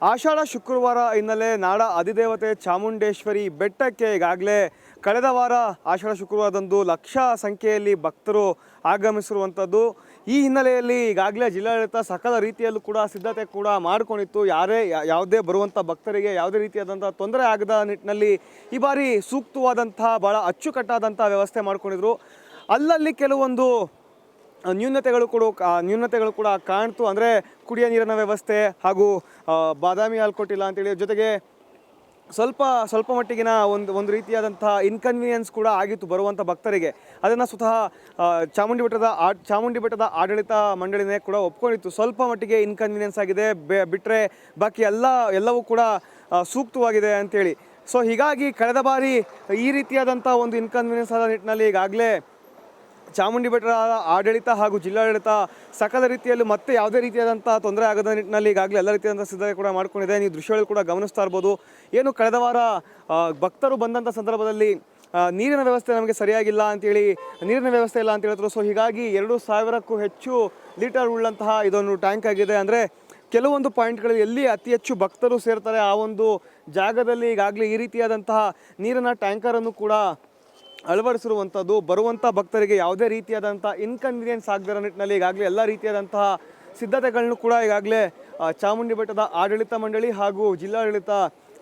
ಆಷಾಢ ಶುಕ್ರವಾರ ಹಿನ್ನೆಲೆ ನಾಡ ಅಧಿದೇವತೆ ಚಾಮುಂಡೇಶ್ವರಿ ಬೆಟ್ಟಕ್ಕೆ ಈಗಾಗಲೇ ಕಳೆದ ವಾರ ಆಷಾಢ ಶುಕ್ರವಾರದಂದು ಲಕ್ಷ ಸಂಖ್ಯೆಯಲ್ಲಿ ಭಕ್ತರು ಆಗಮಿಸಿರುವಂಥದ್ದು. ಈ ಹಿನ್ನೆಲೆಯಲ್ಲಿ ಈಗಾಗಲೇ ಜಿಲ್ಲಾಡಳಿತ ಸಕಲ ರೀತಿಯಲ್ಲೂ ಕೂಡ ಸಿದ್ಧತೆ ಕೂಡ ಮಾಡಿಕೊಂಡಿತ್ತು. ಯಾರೇ ಯಾವುದೇ ಬರುವಂಥ ಭಕ್ತರಿಗೆ ಯಾವುದೇ ರೀತಿಯಾದಂಥ ತೊಂದರೆ ಆಗದ ನಿಟ್ಟಿನಲ್ಲಿ ಈ ಬಾರಿ ಸೂಕ್ತವಾದಂಥ ಭಾಳ ಅಚ್ಚುಕಟ್ಟಾದಂಥ ವ್ಯವಸ್ಥೆ ಮಾಡ್ಕೊಂಡಿದ್ರು. ಅಲ್ಲಲ್ಲಿ ಕೆಲವೊಂದು ನ್ಯೂನತೆಗಳು ಕೂಡ ನ್ಯೂನತೆಗಳು ಕೂಡ ಕಾಣ್ತು. ಅಂದರೆ ಕುಡಿಯೋ ನೀರಿನ ವ್ಯವಸ್ಥೆ ಹಾಗೂ ಬಾದಾಮಿ ಹಾಲು ಕೊಟ್ಟಿಲ್ಲ ಅಂತೇಳಿ ಜೊತೆಗೆ ಸ್ವಲ್ಪ ಸ್ವಲ್ಪ ಮಟ್ಟಿಗಿನ ಒಂದು ಒಂದು ರೀತಿಯಾದಂತಹ ಇನ್ಕನ್ವೀನಿಯನ್ಸ್ ಕೂಡ ಆಗಿತ್ತು ಬರುವಂಥ ಭಕ್ತರಿಗೆ. ಅದನ್ನು ಸ್ವತಃ ಚಾಮುಂಡಿ ಬೆಟ್ಟದ ಆ, ಚಾಮುಂಡಿ ಬೆಟ್ಟದ ಆಡಳಿತ ಮಂಡಳಿನೇ ಕೂಡ ಒಪ್ಕೊಂಡಿತ್ತು. ಸ್ವಲ್ಪ ಮಟ್ಟಿಗೆ ಇನ್ಕನ್ವೀನಿಯನ್ಸ್ ಆಗಿದೆ. ಬೆ ಬಿಟ್ಟರೆ ಬಾಕಿ ಎಲ್ಲ, ಎಲ್ಲವೂ ಕೂಡ ಸೂಕ್ತವಾಗಿದೆ ಅಂಥೇಳಿ ಸೊ ಹೀಗಾಗಿ ಕಳೆದ ಬಾರಿ ಈ ರೀತಿಯಾದಂಥ ಒಂದು ಇನ್ಕನ್ವೀನಿಯನ್ಸ್ ಆದ ನಿಟ್ಟಿನಲ್ಲಿ ಈಗಾಗಲೇ ಚಾಮುಂಡಿ ಬೆಟ್ಟದ ಆಡಳಿತ ಹಾಗೂ ಜಿಲ್ಲಾಡಳಿತ ಸಕಲ ರೀತಿಯಲ್ಲೂ ಮತ್ತೆ ಯಾವುದೇ ರೀತಿಯಾದಂತಹ ತೊಂದರೆ ಆಗದ ನಿಟ್ಟಿನಲ್ಲಿ ಈಗಾಗಲೇ ಎಲ್ಲ ರೀತಿಯಾದಂಥ ಸಿದ್ಧತೆ ಕೂಡ ಮಾಡ್ಕೊಂಡಿದೆ. ನೀವು ದೃಶ್ಯಗಳು ಕೂಡ ಗಮನಿಸ್ತಾ ಇರ್ಬೋದು. ಏನು ಕಳೆದ ವಾರ ಭಕ್ತರು ಬಂದಂಥ ಸಂದರ್ಭದಲ್ಲಿ ನೀರಿನ ವ್ಯವಸ್ಥೆ ನಮಗೆ ಸರಿಯಾಗಿಲ್ಲ ಅಂತೇಳಿ ನೀರಿನ ವ್ಯವಸ್ಥೆ ಇಲ್ಲ ಅಂತ ಹೇಳಿದ್ರು. ಸೊ ಹೀಗಾಗಿ ಎರಡು ಸಾವಿರಕ್ಕೂ ಹೆಚ್ಚು ಲೀಟರ್ ಉಳ್ಳಂತಹ ಇದೊಂದು ಟ್ಯಾಂಕ್ ಆಗಿದೆ. ಅಂದರೆ ಕೆಲವೊಂದು ಪಾಯಿಂಟ್ಗಳಲ್ಲಿ ಎಲ್ಲಿ ಅತಿ ಹೆಚ್ಚು ಭಕ್ತರು ಸೇರ್ತಾರೆ ಆ ಒಂದು ಜಾಗದಲ್ಲಿ ಈಗಾಗಲೇ ಈ ರೀತಿಯಾದಂತಹ ನೀರಿನ ಟ್ಯಾಂಕರನ್ನು ಕೂಡ ಅಳವಡಿಸಿರುವಂಥದ್ದು, ಬರುವಂಥ ಭಕ್ತರಿಗೆ ಯಾವುದೇ ರೀತಿಯಾದಂಥ ಇನ್ಕನ್ವೀನಿಯನ್ಸ್ ಆಗದಿರೋ ನಿಟ್ಟಿನಲ್ಲಿ ಈಗಾಗಲೇ ಎಲ್ಲ ರೀತಿಯಾದಂತಹ ಸಿದ್ಧತೆಗಳನ್ನು ಕೂಡ ಈಗಾಗಲೇ ಚಾಮುಂಡಿ ಬೆಟ್ಟದ ಆಡಳಿತ ಮಂಡಳಿ ಹಾಗೂ ಜಿಲ್ಲಾಡಳಿತ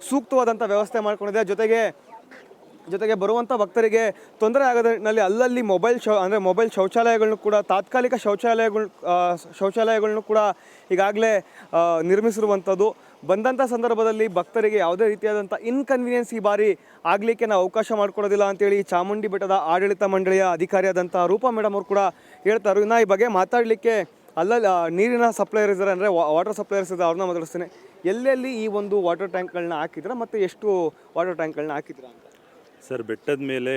ಸೂಕ್ತವಾದಂಥ ವ್ಯವಸ್ಥೆ ಮಾಡಿಕೊಂಡಿದೆ. ಜೊತೆಗೆ ಜೊತೆಗೆ ಬರುವಂಥ ಭಕ್ತರಿಗೆ ತೊಂದರೆ ಆಗದ ನಿಟ್ಟಿನಲ್ಲಿ ಅಲ್ಲಲ್ಲಿ ಮೊಬೈಲ್ ಶೌ, ಅಂದರೆ ಮೊಬೈಲ್ ಶೌಚಾಲಯಗಳನ್ನು ಕೂಡ, ತಾತ್ಕಾಲಿಕ ಶೌಚಾಲಯಗಳು ಶೌಚಾಲಯಗಳನ್ನು ಕೂಡ ಈಗಾಗಲೇ ನಿರ್ಮಿಸಿರುವಂಥದ್ದು. ಬಂದಂಥ ಸಂದರ್ಭದಲ್ಲಿ ಭಕ್ತರಿಗೆ ಯಾವುದೇ ರೀತಿಯಾದಂಥ ಇನ್ಕನ್ವೀನಿಯನ್ಸ್ ಈ ಬಾರಿ ಆಗಲಿಕ್ಕೆ ನಾವು ಅವಕಾಶ ಮಾಡಿಕೊಡೋದಿಲ್ಲ ಅಂತೇಳಿ ಚಾಮುಂಡಿ ಬೆಟ್ಟದ ಆಡಳಿತ ಮಂಡಳಿಯ ಅಧಿಕಾರಿಯಾದಂಥ ರೂಪಾ ಮೇಡಮ್ ಅವರು ಕೂಡ ಹೇಳ್ತಾರೆ. ಇನ್ನು ಈ ಬಗ್ಗೆ ಮಾತಾಡಲಿಕ್ಕೆ ಅಲ್ಲಲ್ಲಿ ನೀರಿನ ಸಪ್ಲೈಯರ್ ಇದ್ದಾರೆ ಅಂದರೆ ವಾಟರ್ ಸಪ್ಲೈಯರ್ಸ್ ಇದ್ದಾರೆ ಅವ್ರನ್ನ ಮಾತಾಡಿಸ್ತೇನೆ. ಎಲ್ಲೆಲ್ಲಿ ಈ ಒಂದು ವಾಟರ್ ಟ್ಯಾಂಕ್ಗಳನ್ನ ಹಾಕಿದ್ರೆ ಮತ್ತು ಎಷ್ಟು ವಾಟರ್ ಟ್ಯಾಂಕ್ಗಳನ್ನ ಹಾಕಿದ್ದೀರಾ ಅಂತ? ಸರ್, ಬೆಟ್ಟದ ಮೇಲೆ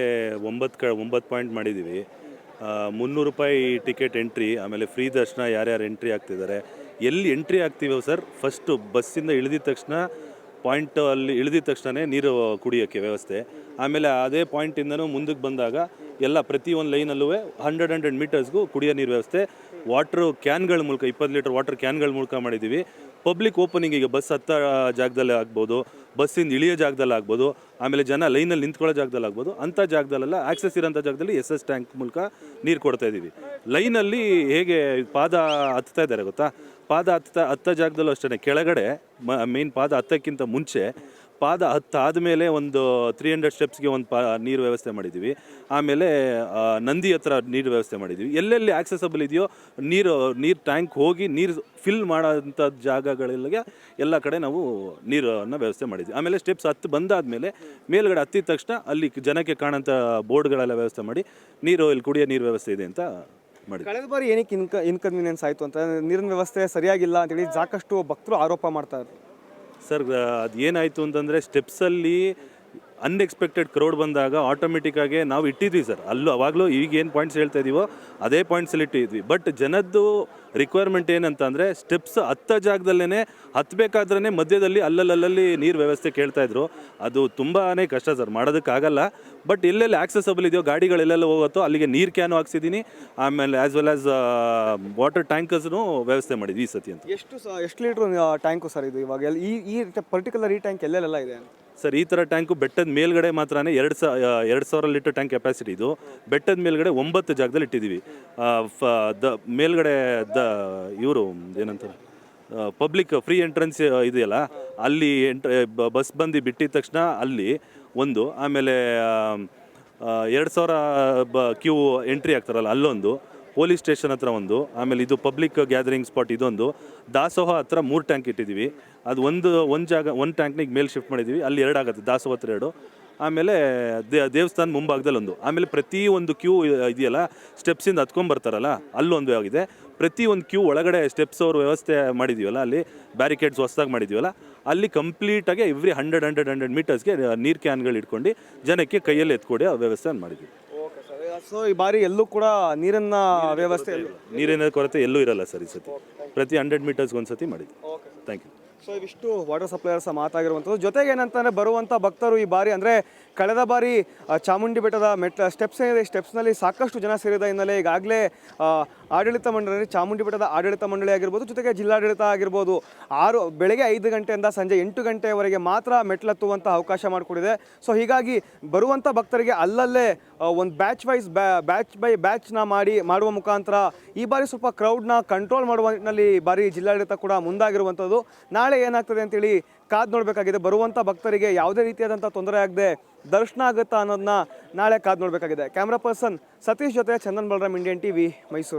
ಒಂಬತ್ತು ಕ, ಒಂಬತ್ತು ಪಾಯಿಂಟ್ ಮಾಡಿದ್ದೀವಿ ಮುನ್ನೂರು ರೂಪಾಯಿ ಟಿಕೆಟ್ ಎಂಟ್ರಿ ಆಮೇಲೆ ಫ್ರೀ ದರ್ಶನ ಯಾರ್ಯಾರು ಎಂಟ್ರಿ ಆಗ್ತಿದ್ದಾರೆ ಎಲ್ಲಿ ಎಂಟ್ರಿ ಆಗ್ತೀವೋ ಸರ್ ಫಸ್ಟು ಬಸ್ಸಿಂದ ಇಳಿದಿದ ತಕ್ಷಣ ಪಾಯಿಂಟ್ ಅಲ್ಲಿ ಇಳಿದಿದ ತಕ್ಷಣವೇ ನೀರು ಕುಡಿಯೋಕ್ಕೆ ವ್ಯವಸ್ಥೆ. ಆಮೇಲೆ ಅದೇ ಪಾಯಿಂಟಿಂದನೂ ಮುಂದಕ್ಕೆ ಬಂದಾಗ ಎಲ್ಲ ಪ್ರತಿ ಒಂದು ಲೈನಲ್ಲೂ ಹಂಡ್ರೆಡ್ ಹಂಡ್ರೆಡ್ ಮೀಟರ್ಸ್ಗೂ ಕುಡಿಯೋ ನೀರು ವ್ಯವಸ್ಥೆ. ವಾಟ್ರ್ ಕ್ಯಾನ್ಗಳ ಮೂಲಕ, ಇಪ್ಪತ್ತು ಲೀಟರ್ ವಾಟರ್ ಕ್ಯಾನ್ಗಳ ಮೂಲಕ ಮಾಡಿದ್ದೀವಿ ಪಬ್ಲಿಕ್ ಓಪನಿಂಗ್ ಈಗ ಬಸ್ ಹತ್ತ ಜಾಗದಲ್ಲೇ ಆಗ್ಬೋದು ಬಸ್ಸಿಂದ ಇಳಿಯೋ ಜಾಗದಲ್ಲಿ ಆಗ್ಬೋದು, ಆಮೇಲೆ ಜನ ಲೈನಲ್ಲಿ ನಿಂತ್ಕೊಳ್ಳೋ ಜಾಗದಲ್ಲಿ ಆಗ್ಬೋದು, ಅಂಥ ಜಾಗದಲ್ಲೆಲ್ಲ ಆಕ್ಸೆಸ್ ಇರೋಂಥ ಜಾಗದಲ್ಲಿ ಎಸ್ ಎಸ್ ಟ್ಯಾಂಕ್ ಮೂಲಕ ನೀರು ಕೊಡ್ತಾ ಇದ್ದೀವಿ. ಲೈನಲ್ಲಿ ಹೇಗೆ ಪಾದ ಹತ್ತಾ ಇದ್ದಾರೆ ಗೊತ್ತಾ? ಪಾದ ಹತ್ತ ಹತ್ತ ಜಾಗದಲ್ಲೂ ಅಷ್ಟೇ ಕೆಳಗಡೆ ಮೇನ್ ಪಾದ ಹತ್ತಕ್ಕಿಂತ ಮುಂಚೆ ಪಾದ ಹತ್ತಾದ ಮೇಲೆ ಒಂದು ತ್ರೀ ಹಂಡ್ರೆಡ್ ಸ್ಟೆಪ್ಸ್ಗೆ ಒಂದು ಪಾ, ನೀರು ವ್ಯವಸ್ಥೆ ಮಾಡಿದ್ದೀವಿ ಆಮೇಲೆ ನಂದಿ ಹತ್ರ ನೀರು ವ್ಯವಸ್ಥೆ ಮಾಡಿದ್ದೀವಿ ಎಲ್ಲೆಲ್ಲಿ ಆಕ್ಸೆಸಬಲ್ ಇದೆಯೋ, ನೀರು ನೀರು ಟ್ಯಾಂಕ್ ಹೋಗಿ ನೀರು ಫಿಲ್ ಮಾಡೋಂಥ ಜಾಗಗಳಿಗೆ ಎಲ್ಲ ಕಡೆ ನಾವು ನೀರನ್ನು ವ್ಯವಸ್ಥೆ ಮಾಡಿದ್ವಿ. ಆಮೇಲೆ ಸ್ಟೆಪ್ಸ್ ಹತ್ತು ಬಂದಾದಮೇಲೆ ಮೇಲ್ಗಡೆ ಹತ್ತಿದ ತಕ್ಷಣ ಅಲ್ಲಿ ಜನಕ್ಕೆ ಕಾಣೋಂಥ ಬೋರ್ಡ್ಗಳೆಲ್ಲ ವ್ಯವಸ್ಥೆ ಮಾಡಿ ನೀರು, ಇಲ್ಲಿ ಕುಡಿಯೋ ನೀರು ವ್ಯವಸ್ಥೆ ಇದೆ ಅಂತ ಕಳೆದ ಬಾರಿ ಏನಕ್ಕೆ ಇನ್ಕ ಇನ್ಕನ್ವೀನಿಯನ್ಸ್ ಆಯಿತು ಅಂತ? ನೀರಿನ ವ್ಯವಸ್ಥೆ ಸರಿಯಾಗಿಲ್ಲ ಅಂತೇಳಿ ಸಾಕಷ್ಟು ಭಕ್ತರು ಆರೋಪ ಮಾಡ್ತಾ ಇದ್ರು. ಸರ್ ಅದು ಏನಾಯಿತು ಅಂತಂದರೆ ಸ್ಟೆಪ್ಸಲ್ಲಿ ಅನ್ಎಕ್ಸ್ಪೆಕ್ಟೆಡ್ ಕ್ರೌಡ್ ಬಂದಾಗ ಆಟೋಮೆಟಿಕ್ಕಾಗಿ ನಾವು ಇಟ್ಟಿದ್ವಿ ಸರ್ ಅಲ್ಲೂ ಅವಾಗಲೂ ಈಗ ಏನು ಪಾಯಿಂಟ್ಸ್ ಹೇಳ್ತಾ ಇದೀವೋ ಅದೇ ಪಾಯಿಂಟ್ಸಲ್ಲಿ ಇಟ್ಟಿದ್ವಿ. ಬಟ್ ಜನದ್ದು ರಿಕ್ವೈರ್ಮೆಂಟ್ ಏನಂತ ಅಂದರೆ ಸ್ಟೆಪ್ಸ್ ಹತ್ತ ಜಾಗದಲ್ಲೇ ಹತ್ತಬೇಕಾದ್ರೇ ಮಧ್ಯದಲ್ಲಿ ಅಲ್ಲಲ್ಲಲ್ಲಿ ನೀರು ವ್ಯವಸ್ಥೆ ಕೇಳ್ತಾ ಇದ್ರು. ಅದು ತುಂಬಾ ಕಷ್ಟ ಸರ್ ಮಾಡೋದಕ್ಕಾಗಲ್ಲ. ಬಟ್ ಎಲ್ಲೆಲ್ಲಿ ಆಕ್ಸೆಸಬಲ್ ಇದೆಯೋ ಗಾಡಿಗಳೆಲ್ಲೆಲ್ಲ ಹೋಗುತ್ತೋ ಅಲ್ಲಿಗೆ ನೀರು ಕ್ಯಾನು ಹಾಕ್ಸಿದ್ದೀನಿ ಆಮೇಲೆ ಆ್ಯಸ್ ವೆಲ್ ಆಸ್ ವಾಟರ್ ಟ್ಯಾಂಕರ್ಸ್ನು ವ್ಯವಸ್ಥೆ ಮಾಡಿದ್ವಿ ಈ ಸತಿ ಅಂತ. ಎಷ್ಟು ಎಷ್ಟು ಲೀಟ್ರ್ ಟ್ಯಾಂಕು ಸರ್ ಇದು ಇವಾಗ? ಈ ಈ ಪರ್ಟಿಕ್ಯುಲರ್ ಈ ಟ್ಯಾಂಕ್ ಎಲ್ಲೆಲ್ಲ ಇದೆ? ಸರ್, ಈ ಥರ ಟ್ಯಾಂಕು ಬೆಟ್ಟದ ಮೇಲ್ಗಡೆ ಮಾತ್ರನೇ ಎರಡು ಸಾ ಎರಡು ಸಾವಿರ ಲೀಟರ್ ಟ್ಯಾಂಕ್ ಕೆಪಾಸಿಟಿ ಇದು. ಬೆಟ್ಟದ ಮೇಲ್ಗಡೆ ಒಂಬತ್ತು ಜಾಗದಲ್ಲಿ ಇಟ್ಟಿದ್ದೀವಿ. ಫ, ದ, ಮೇಲ್ಗಡೆ ದ, ಇವರು ಏನಂತಾರೆ ಪಬ್ಲಿಕ್ ಫ್ರೀ ಎಂಟ್ರೆನ್ಸ್ ಇದೆಯಲ್ಲ, ಅಲ್ಲಿ ಎಂಟ್ರ ಬಸ್ ಬಂದು ಬಿಟ್ಟಿದ ತಕ್ಷಣ ಅಲ್ಲಿ ಒಂದು, ಆಮೇಲೆ ಎರಡು ಸಾವಿರ ಬ ಕ್ಯೂ ಎಂಟ್ರಿ ಆಗ್ತಾರಲ್ಲ, ಅಲ್ಲೊಂದು ಪೊಲೀಸ್ ಸ್ಟೇಷನ್ ಹತ್ರ ಒಂದು, ಆಮೇಲೆ ಇದು ಪಬ್ಲಿಕ್ ಗ್ಯಾದರಿಂಗ್ ಸ್ಪಾಟ್ ಇದೊಂದು. ದಾಸೋಹ ಹತ್ರ ಮೂರು ಟ್ಯಾಂಕ್ ಇಟ್ಟಿದ್ದೀವಿ ಅದು ಒಂದು ಒಂದು ಜಾಗ, ಒಂದು ಟ್ಯಾಂಕ್ನಿಗೆ ಮೇಲೆ ಶಿಫ್ಟ್ ಮಾಡಿದ್ದೀವಿ ಅಲ್ಲಿ ಎರಡು ಆಗುತ್ತೆ, ದಾಸೋಹ ಹತ್ರ ಎರಡು. ಆಮೇಲೆ ದೇವಸ್ಥಾನ ಮುಂಭಾಗದಲ್ಲಿ ಒಂದು. ಆಮೇಲೆ ಪ್ರತಿ ಒಂದು ಕ್ಯೂ ಇದೆಯಲ್ಲ ಸ್ಟೆಪ್ಸಿಂದ ಹತ್ಕೊಂಡ್ ಬರ್ತಾರಲ್ಲ ಅಲ್ಲೊಂದು ಆಗಿದೆ. ಪ್ರತಿ ಒಂದು ಕ್ಯೂ ಒಳಗಡೆ ಸ್ಟೆಪ್ಸ್ ಅವ್ರ ವ್ಯವಸ್ಥೆ ಮಾಡಿದ್ದೀವಲ್ಲ ಅಲ್ಲಿ ಬ್ಯಾರಿಕೇಡ್ಸ್ ಹೊಸದಾಗಿ ಮಾಡಿದ್ದೀವಲ್ಲ ಅಲ್ಲಿ ಕಂಪ್ಲೀಟಾಗಿ ಎವ್ರಿ ಹಂಡ್ರೆಡ್ ಹಂಡ್ರೆಡ್ ಹಂಡ್ರೆಡ್ ಮೀಟರ್ಸ್ಗೆ ನೀರು ಕ್ಯಾನ್ಗಳು ಇಟ್ಕೊಂಡು ಜನಕ್ಕೆ ಕೈಯಲ್ಲಿ ಎತ್ಕೊಡಿ ಆ ವ್ಯವಸ್ಥೆ ಸರ್ ಸೊ ಈ ಬಾರಿ ಎಲ್ಲೂ ಕೂಡ ನೀರನ್ನ ವ್ಯವಸ್ಥೆ ನೀರಿನ ಕೊರತೆ ಎಲ್ಲೂ ಇರಲ್ಲ ಸರ್ ಈ ಸತಿ. ಪ್ರತಿ ಹಂಡ್ರೆಡ್ ಮೀಟರ್ಸ್ಗೆ ಒಂದ್ಸತಿ ಮಾಡಿದ್ವಿ. ಥ್ಯಾಂಕ್ ಯು ಸೊ ಇವಿಷ್ಟು ವಾಟರ್ ಸಪ್ಲೈಯರ್ಸ್ ಮಾತಾಗಿರುವಂಥದ್ದು. ಜೊತೆಗೆ ಏನಂತಂದರೆ ಬರುವಂಥ ಭಕ್ತರು ಈ ಬಾರಿ ಅಂದರೆ ಕಳೆದ ಬಾರಿ ಚಾಮುಂಡಿ ಬೆಟ್ಟದ ಮೆಟ್ಲ ಸ್ಟೆಪ್ಸ್ ಏನಿದೆ ಸ್ಟೆಪ್ಸ್ನಲ್ಲಿ ಸಾಕಷ್ಟು ಜನ ಸೇರಿದ ಹಿನ್ನೆಲೆ ಈಗಾಗಲೇ ಆಡಳಿತ ಮಂಡಳಿ ಚಾಮುಂಡಿ ಬೆಟ್ಟದ ಆಡಳಿತ ಮಂಡಳಿ ಆಗಿರ್ಬೋದು ಜೊತೆಗೆ ಜಿಲ್ಲಾಡಳಿತ ಆಗಿರ್ಬೋದು ಆರು ಬೆಳಗ್ಗೆ ಐದು ಗಂಟೆಯಿಂದ ಸಂಜೆ ಎಂಟು ಗಂಟೆವರೆಗೆ ಮಾತ್ರ ಮೆಟ್ಲತ್ತುವಂಥ ಅವಕಾಶ ಮಾಡಿಕೊಡಿದೆ. ಸೊ ಹೀಗಾಗಿ ಬರುವಂಥ ಭಕ್ತರಿಗೆ ಅಲ್ಲಲ್ಲೇ ಒಂದು ಬ್ಯಾಚ್ ವೈಸ್ ಬ್ಯಾಚ್ ಬೈ ಬ್ಯಾಚ್ನ ಮಾಡಿ, ಮಾಡುವ ಮುಖಾಂತರ ಈ ಬಾರಿ ಸ್ವಲ್ಪ ಕ್ರೌಡ್ನ ಕಂಟ್ರೋಲ್ ಮಾಡುವ ನಿಟ್ಟಿನಲ್ಲಿ ಬಾರಿ ಜಿಲ್ಲಾಡಳಿತ ಕೂಡ ಮುಂದಾಗಿರುವಂಥದ್ದು ನಾಳೆ ಏನಾಗ್ತದೆ ಅಂತೇಳಿ ಕಾದು ನೋಡಬೇಕಾಗಿದೆ. ಬರುವಂಥ ಭಕ್ತರಿಗೆ ಯಾವುದೇ ರೀತಿಯಾದಂಥ ತೊಂದರೆ ಆಗದೆ ದರ್ಶನ ಆಗುತ್ತಾ ಅನ್ನೋದನ್ನ ನಾಳೆ ಕಾದು ನೋಡಬೇಕಾಗಿದೆ. ಕ್ಯಾಮ್ರಾ ಪರ್ಸನ್ ಸತೀಶ್ ಜೊತೆ ಚಂದನ್ ಬಲರಾಮ್ ಇಂಡಿಯನ್ ಟಿವಿ ಮೈಸೂರು